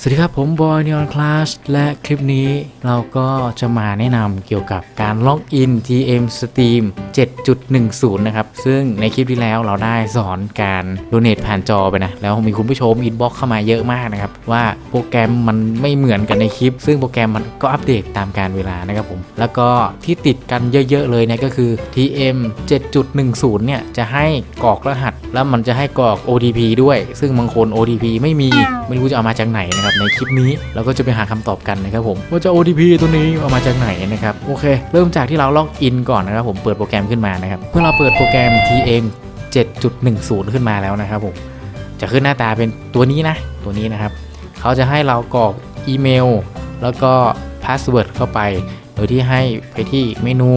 สวัสดีครับ ผมบอยนิออนคลาสและคลิปนี้เราก็จะมาแนะนำเกี่ยวกับการล็อกอิน TM Steam 7.10 นะครับ ซึ่งในคลิปที่แล้วเราได้สอนการโดเน a ผ่านจอไปนะ แล้วมีคุณผู้ชมอินบ็อกเข้ามาเยอะมากนะครับ ว่าโปรแกรมมันไม่เหมือนกันในคลิป ซึ่งโปรแกรมมันก็อัปเดตตามการเวลานะครับผม แล้วก็ที่ติดกันเยอะ ๆ เลยเนี่ยก็คือ TM 7.10 เนี่ยจะให้กรอกรหัส แล้วมันจะให้กรอก OTP ด้วย ซึ่งบางคน OTP ไม่มีไม่รู้จะเอามาจากไหนนะครับในคลิปนี้เราก็จะไปหาคำตอบกันนะครับผมว่าจะ OTP ตัวนี้เอามาจากไหนนะครับโอเค เริ่มจากที่เราล็อกอินก่อนนะครับผมเปิดโปรแกรมขึ้นมานะครับเมื่อเราเปิดโปรแกรม TM 7.10 ขึ้นมาแล้วนะครับผมจะขึ้นหน้าตาเป็นตัวนี้นะตัวนี้นะครับเขาจะให้เรากรอกอีเมล แล้วก็พาสเวิร์ดเข้าไป โดยที่ให้ไปที่เมนู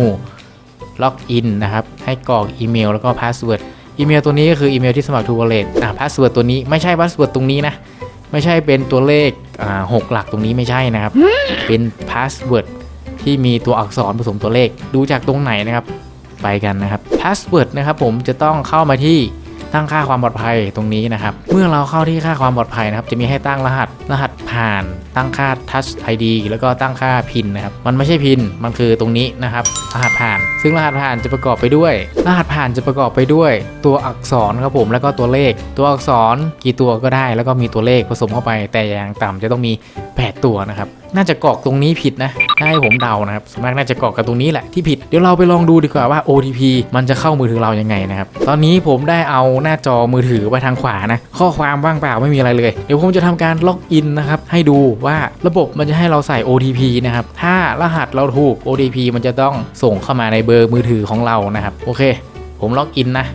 ล็อกอินนะครับให้กรอกอีเมลแล้วก็พาสเวิร์ดอีเมลตัวนี้ก็คืออีเมลที่สมัคร True Wallet อ่าพาสเวิร์ดตัวนี้ไม่ใช่พาสเวิร์ดตรงนี้นะ ไม่ใช่เป็นตัวเลขอ่าหกหลักตรงนี้ไม่ใช่นะครับ เป็นพาสเวิร์ดที่มีตัวอักษรผสมตัวเลขดูจากตรงไหนนะครับ ไปกันนะครับพาสเวิร์ดนะครับผมจะต้องเข้ามาที่ ตั้งค่าความปลอดภัยตรงนี้นะครับ เมื่อเราเข้าที่ค่าความปลอดภัยนะครับ จะมีให้ตั้งรหัสรหัสผ่าน ตั้งค่า Touch ID แล้วก็ตั้งค่าพินนะครับ มันไม่ใช่พิน มันคือตรงนี้นะครับ รหัสผ่าน ซึ่งรหัสผ่านจะประกอบไปด้วย รหัสผ่านจะประกอบไปด้วย ตัวอักษรครับผมแล้วก็ตัวเลข ตัวอักษรกี่ตัวก็ได้ แล้วก็มีตัวเลขผสมเข้าไป แต่อย่างต่ำจะต้องมี 8 ตัวนะครับ น่าจะกรอกตรงนี้ผิดนะถ้าให้ผมเดานะครับส่วนมากน่าจะกรอกกับตรงนี้แหละที่ผิดเดี๋ยวเราไปลองดูดีกว่าว่า OTP มันจะเข้ามือถือเรายังไงนะครับตอนนี้ผมได้เอาหน้าจอมือถือไปทางขวานะข้อความว่างเปล่าไม่มีอะไรเลย เดี๋ยวผมจะทำการล็อกอินนะครับให้ดูว่าระบบมันจะให้เราใส่ OTP นะครับถ้ารหัสเราถูก OTP มันจะต้องส่งเข้ามาในเบอร์มือถือของเรานะครับโอเค ผมล็อกอินนะ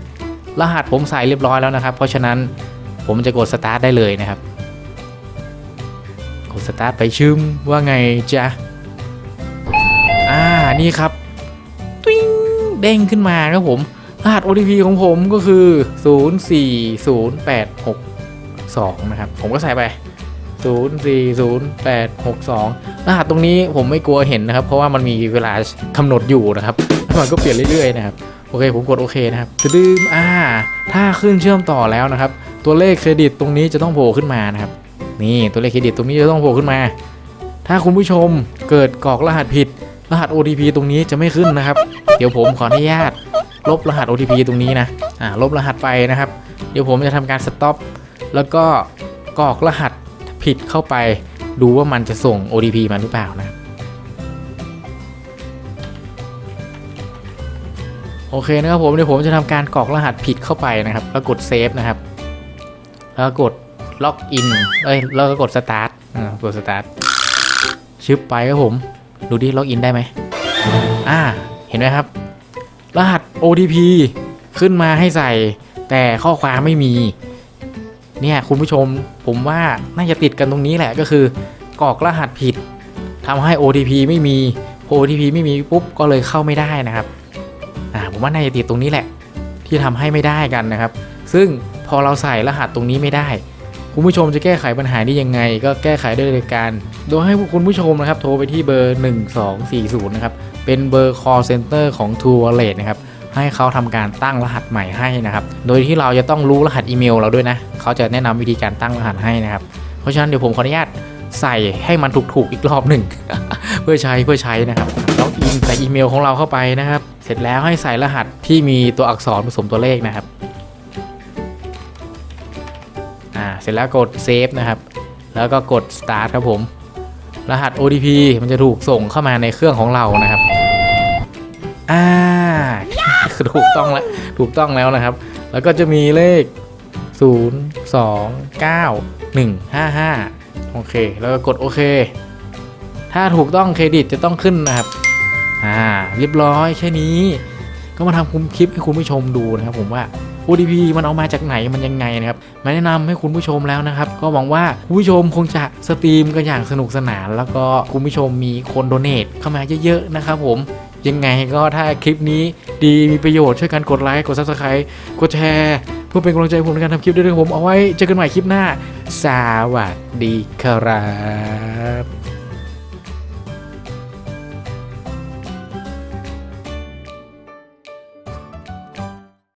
รหัสผมใส่เรียบร้อยแล้วนะครับ เพราะฉะนั้นผมจะกดสตาร์ทได้เลยนะครับ กดสตาร์ทไปชึมว่าไงจ๊ะ อ่านี่ครับติ้งเด้งขึ้นมาครับผมรหัส OTP ของผมก็คือ 040862 นะครับ ผมก็ใส่ไป 040862 รหัสตรงนี้ผมไม่กลัวเห็นนะครับ เพราะว่ามันมีเวลากำหนดอยู่นะครับมันก็เปลี่ยนเรื่อยๆนะครับ โอเค ผมกดโอเคนะครับจะดืมอ่า ถ้าขึ้นเชื่อมต่อแล้วนะครับ ตัวเลขเครดิตตรงนี้จะต้องโผล่ขึ้นมานะครับ นี่ตัวเลขเครดิตตรงนี้จะต้องโผล่ขึ้นมา ถ้าคุณผู้ชมเกิดกรอกรหัสผิด รหัส OTP ตรงนี้จะไม่ขึ้นนะครับ เดี๋ยวผมขออนุญาต ลบรหัส OTP ตรงนี้นะอ่าลบรหัสไปนะครับ เดี๋ยวผมจะทำการสต็อปแล้วก็กรอกรหัสผิดเข้าไป ดูว่ามันจะส่ง OTP มาหรือเปล่านะโอเคนะครับผมเดี๋ยวผมจะทำการกรอกรหัสผิดเข้าไปนะครับ แล้วกดเซฟนะครับ แล้วกด ล็อกอิน เอ้ย แล้วก็กดสตาร์ทอ่ากดสตาร์ทชึบไปครับผม ดูดิล็อกอินได้ไหมอ่า เห็นไหมครับ รหัส OTP ขึ้นมาให้ใส่ แต่ข้อความไม่มี เนี่ยคุณผู้ชม ผมว่าน่าจะติดกันตรงนี้แหละก็คือกรอกรหัสผิดทำให้ OTP ไม่มีพอ OTP ไม่มีปุ๊บก็เลยเข้าไม่ได้นะครับอ่าผมว่าน่าจะติดตรงนี้แหละ ที่ทำให้ไม่ได้กันนะครับ ซึ่งพอเราใส่รหัสตรงนี้ไม่ได้ คุณผู้ชมจะแก้ไขปัญหานี้ยังไง ก็แก้ไขได้วยโดยการ โดยให้คุณผู้ชมนะครับโทรไปที่เบอร์ 1240 นะครับ เป็นเบอร์ call center ของ True Wallet นะครับให้เขาทำการตั้งรหัสใหม่ให้นะครับ โดยที่เราจะต้องรู้รหัสอีเมลเราด้วยนะ เขาจะแนะนำวิธีการตั้งรหัสให้นะครับ เพราะฉะนั้นเดี๋ยวผมขออนุญาตใส่ให้มันถูกๆอีกรอบหนึ่งเพื่อใช้เพื่อใช้นะครับล็อกอินใส่อีเมลของเราเข้าไปนะครับ เสร็จแล้วให้ใส่รหัสที่มีตัวอักษรผสมตัวเลขนะครับ เสร็จแล้วกดเซฟนะครับ แล้วก็กด start ครับผม รหัส OTP มันจะถูกส่งเข้ามาในเครื่องของเรานะครับ อ่า ถูกต้องแล้ว ถูกต้องแล้วนะครับ แล้วก็จะมีเลข 0 2 9 1 5 5 โอเค แล้วก็กดโอเค ถ้าถูกต้องเครดิตจะต้องขึ้นนะครับ อ่า เรียบร้อยแค่นี้ ก็มาทำคุมคลิปให้คุณผู้ชมดูนะครับผมว่า OTP มันเอามาจากไหนมันยังไงนะครับมาแนะนำให้คุณผู้ชมแล้วนะครับ ก็หวังว่าคุณผู้ชมคงจะสตรีมกันอย่างสนุกสนาน แล้วก็คุณผู้ชมมีคนโดเนทเข้ามาเยอะๆนะครับผมยังไงก็ถ้าคลิปนี้ดีมีประโยชน์ช่วยกันกดไลค์กด subscribe กดแชร์เพื่อเป็นกำลังใจให้ผมในการทำคลิปด้วยนะครับผมเอาไว้เจอกันใหม่คลิปหน้า สวัสดีครับ